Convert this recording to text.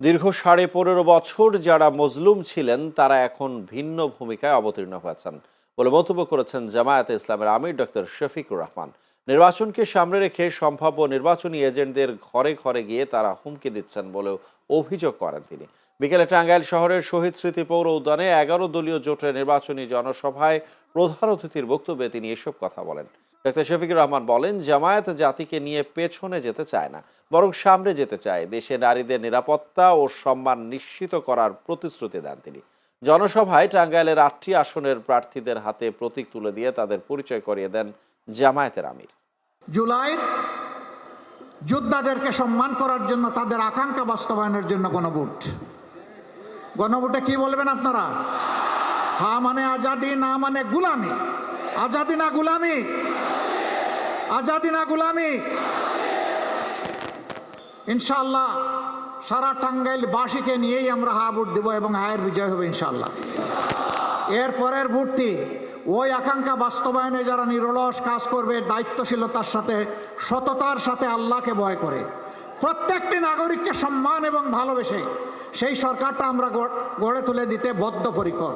দীর্ঘ সাড়ে পনেরো বছর যারা মজলুম ছিলেন, তারা এখন ভিন্ন ভূমিকায় অবতীর্ণ হয়েছেন বলে মন্তব্য করেছেন জামায়াতে ইসলামের আমির ডক্টর শফিকুর রহমান। নির্বাচনকে সামনে রেখে সম্ভাব্য নির্বাচনী এজেন্টদের ঘরে ঘরে গিয়ে তারা হুমকি দিচ্ছেন বলেও অভিযোগ করেন তিনি। বিকেলে টাঙ্গাইল শহরের শহীদ স্মৃতি পৌর উদ্যানে এগারো দলীয় জোটের নির্বাচনী জনসভায় প্রধান অতিথির বক্তব্যে তিনি এসব কথা বলেন। ডক্টর শফিকুর রহমান বলেন, জামায়াত জাতিকে নিয়ে পেছনে যেতে চায় না, বরং সামনে যেতে চায়। দেশে নারীদের নিরাপত্তা ও সম্মান নিশ্চিত করার প্রতিশ্রুতি দেন তিনি। জনসভায় টাঙ্গাইলের আটটি আসনের প্রার্থীদের হাতে প্রতীক তুলে দিয়ে তাদের পরিচয় করিয়ে দেন জামায়াতের আমির। জুলাই যোদ্ধাদেরকে সম্মান করার জন্য তাদের আকাঙ্ক্ষা বাস্তবায়নের জন্য গণভোট। গণভোটে কি বলবেন আপনারা? হা মানে আজাদি, না মানে গুলামি। আজাদি না গুলামি? আজাদি না গুলামি? ইনশাআল্লাহ সারা টাঙ্গাইল বাসীকে নিয়েই আমরা হা ভোট দেবো এবং হায়ের বিজয় হবে ইনশাল্লাহ এর পরের ভোটটি ওই আকাঙ্ক্ষা বাস্তবায়নে যারা নিরলস কাজ করবে, দায়িত্বশীলতার সাথে, সততার সাথে আল্লাহকে ভয় করে। প্রত্যেকটি নাগরিককে সম্মান এবং ভালোবেসে সেই সরকারটা আমরা গড়ে তুলে দিতে বদ্ধপরিকর।